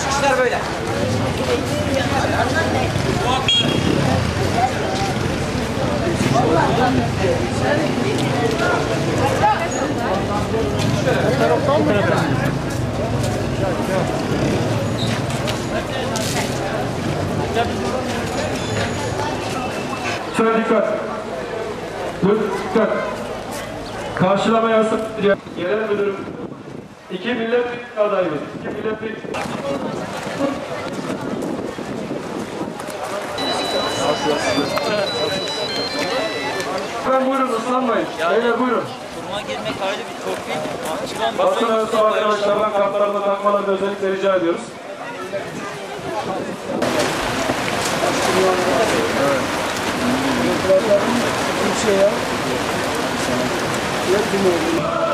Çıkışlar böyle. Şöyle dikkat. Dur, dikkat. Karşılama yasak. Genel müdürüm. İki milletvekili adayımız. İki milletvekili. Ben buyurun ıslanmayın. Beyler buyurun. Kuruma girmek ayrı bir torpil. Çıkan Basın arası arkadaşlardan kartlarını takmalarını özellikle rica ediyoruz. Bir şey ya. Yok, bilmiyorum.